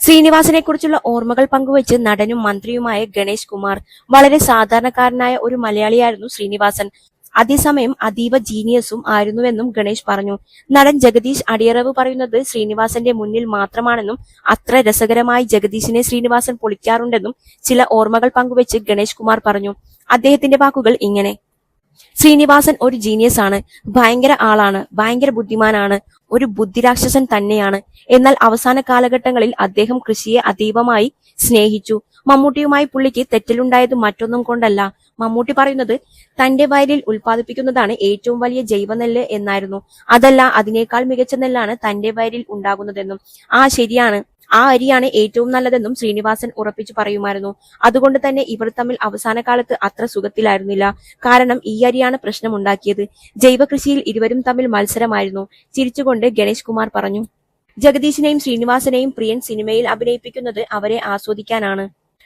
ശ്രീനിവാസനെ കുറിച്ചുള്ള ഓർമ്മകൾ പങ്കുവച്ച് നടനും മന്ത്രിയുമായ ഗണേഷ് കുമാർ വളരെ സാധാരണക്കാരനായ ഒരു മലയാളിയായിരുന്നു ശ്രീനിവാസൻ. അതേസമയം അതീവ ജീനിയസും ആയിരുന്നുവെന്നും ഗണേഷ് പറഞ്ഞു. നടൻ ജഗദീഷ് അടിയറവ് പറയുന്നത് ശ്രീനിവാസന്റെ മുന്നിൽ മാത്രമാണെന്നും അത്ര രസകരമായി ജഗദീഷിനെ ശ്രീനിവാസൻ പൊളിക്കാറുണ്ടെന്നും ചില ഓർമ്മകൾ പങ്കുവച്ച് ഗണേഷ് കുമാർ പറഞ്ഞു. അദ്ദേഹത്തിന്റെ വാക്കുകൾ ഇങ്ങനെ. ശ്രീനിവാസൻ ഒരു ജീനിയസ് ആണ് ഭയങ്കര ആളാണ് ഭയങ്കര ബുദ്ധിമാനാണ് ഒരു ബുദ്ധിരാക്ഷസൻ തന്നെയാണ്. എന്നാൽ അവസാന കാലഘട്ടങ്ങളിൽ അദ്ദേഹം കൃഷിയെ അതീവമായി സ്നേഹിച്ചു. മമ്മൂട്ടിയുമായി പുള്ളിക്ക് തെറ്റലുണ്ടായത് മറ്റൊന്നും കൊണ്ടല്ല. മമ്മൂട്ടി പറയുന്നത് തന്റെ വയലിൽ ഉൽപ്പാദിപ്പിക്കുന്നതാണ് ഏറ്റവും വലിയ ജൈവനെല്ല് എന്നായിരുന്നു. അതല്ല അതിനേക്കാൾ മികച്ച നെല്ലാണ് തന്റെ വയലിൽ ഉണ്ടാകുന്നതെന്നും. ആ ശരിയാണ്. ആ അരിയാണ് ഏറ്റവും നല്ലതെന്നും ശ്രീനിവാസൻ ഉറപ്പിച്ചു പറയുമായിരുന്നു. അതുകൊണ്ട് തന്നെ ഇവർ തമ്മിൽ അവസാന കാലത്ത് അത്ര സുഖത്തിലായിരുന്നില്ല. കാരണം ഈ അരിയാണ് പ്രശ്നമുണ്ടാക്കിയത്. ജൈവകൃഷിയിൽ ഇരുവരും തമ്മിൽ മത്സരമായിരുന്നു. ചിരിച്ചുകൊണ്ട് ഗണേഷ് കുമാർ പറഞ്ഞു ജഗദീഷിനെയും ശ്രീനിവാസനെയും പ്രിയൻ സിനിമയിൽ അഭിനയിപ്പിക്കുന്നത് അവരെ ആസ്വദിക്കാനാണ്.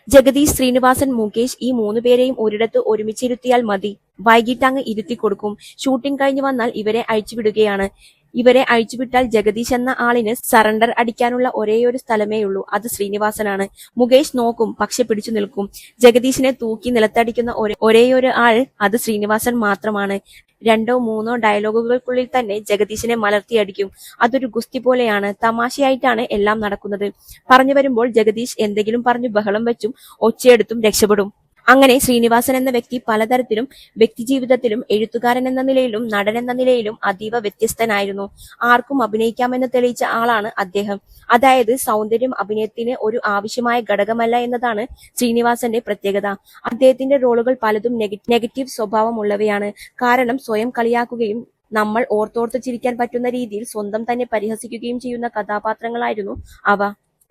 ജഗദീഷ് ശ്രീനിവാസൻ മുകേഷ് ഈ മൂന്നു പേരെയും ഒരിടത്ത് ഒരുമിച്ചിരുത്തിയാൽ മതി. വൈകിട്ട് അങ്ങ് ഇരുത്തി കൊടുക്കും ഷൂട്ടിംഗ് കഴിഞ്ഞു വന്നാൽ ഇവരെ അഴിച്ചുവിടുകയാണ് ഇവരെ അഴിച്ചുവിട്ടാൽ ജഗദീഷ് എന്ന ആളിന് സറണ്ടർ അടിക്കാനുള്ള ഒരേയൊരു സ്ഥലമേയുള്ളൂ. അത് ശ്രീനിവാസനാണ്. മുകേഷ് നോക്കും പക്ഷെ പിടിച്ചു നിൽക്കും. ജഗദീഷിനെ തൂക്കി നിലത്തടിക്കുന്ന ഒരേ- ഒരേയൊരു ആൾ അത് ശ്രീനിവാസൻ മാത്രമാണ്. രണ്ടോ മൂന്നോ ഡയലോഗുകൾക്കുള്ളിൽ തന്നെ ജഗദീഷിനെ മലർത്തിയടിക്കും. അതൊരു ഗുസ്തി പോലെയാണ്. തമാശയായിട്ടാണ് എല്ലാം നടക്കുന്നത്. പറഞ്ഞു വരുമ്പോൾ ജഗദീഷ് എന്തെങ്കിലും പറഞ്ഞു ബഹളം വെച്ചും ഒച്ചയെടുത്തും രക്ഷപ്പെടും. അങ്ങനെ ശ്രീനിവാസൻ എന്ന വ്യക്തി പലതരത്തിലും വ്യക്തിജീവിതത്തിലും എഴുത്തുകാരൻ എന്ന നിലയിലും നടൻ എന്ന നിലയിലും അതീവ വ്യത്യസ്തനായിരുന്നു. ആർക്കും അഭിനയിക്കാമെന്ന് തെളിയിച്ച ആളാണ് അദ്ദേഹം. അതായത് സൗന്ദര്യം അഭിനയത്തിന് ഒരു ആവശ്യമായ ഘടകമല്ല എന്നതാണ് ശ്രീനിവാസന്റെ പ്രത്യേകത. അദ്ദേഹത്തിന്റെ റോളുകൾ പലതും നെഗറ്റീവ് സ്വഭാവമുള്ളവയാണ്. കാരണം സ്വയം കളിയാക്കുകയും നമ്മൾ ഓർത്തോർത്ത് ചിരിക്കാൻ പറ്റുന്ന രീതിയിൽ സ്വന്തം തന്നെ പരിഹസിക്കുകയും ചെയ്യുന്ന കഥാപാത്രങ്ങളായിരുന്നു അവ.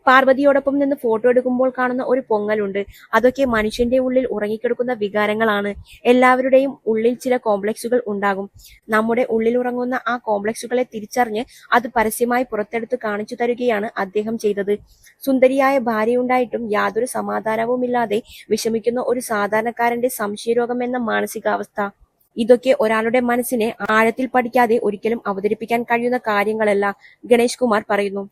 പാർവതിയോടൊപ്പം നിന്ന് ഫോട്ടോ എടുക്കുമ്പോൾ കാണുന്ന ഒരു പൊങ്ങലുണ്ട്. അതൊക്കെ മനുഷ്യന്റെ ഉള്ളിൽ ഉറങ്ങിക്കിടക്കുന്ന വികാരങ്ങളാണ്. എല്ലാവരുടെയും ഉള്ളിൽ ചില കോംപ്ലക്സുകൾ ഉണ്ടാകും. നമ്മുടെ ഉള്ളിൽ ഉറങ്ങുന്ന ആ കോംപ്ലക്സുകളെ തിരിച്ചറിഞ്ഞ് അത് പരസ്യമായി പുറത്തെടുത്ത് കാണിച്ചു തരികയാണ് അദ്ദേഹം ചെയ്തത്. സുന്ദരിയായ ഭാര്യയുണ്ടായിട്ടും യാതൊരു സമാധാനവുമില്ലാതെ വിഷമിക്കുന്ന ഒരു സാധാരണക്കാരന്റെ സംശയരോഗം എന്ന മാനസികാവസ്ഥ. ഇതൊക്കെ ഒരാളുടെ മനസ്സിനെ ആഴത്തിൽ പഠിക്കാതെ ഒരിക്കലും അവതരിപ്പിക്കാൻ കഴിയുന്ന കാര്യങ്ങളല്ല ഗണേഷ് കുമാർ പറയുന്നു.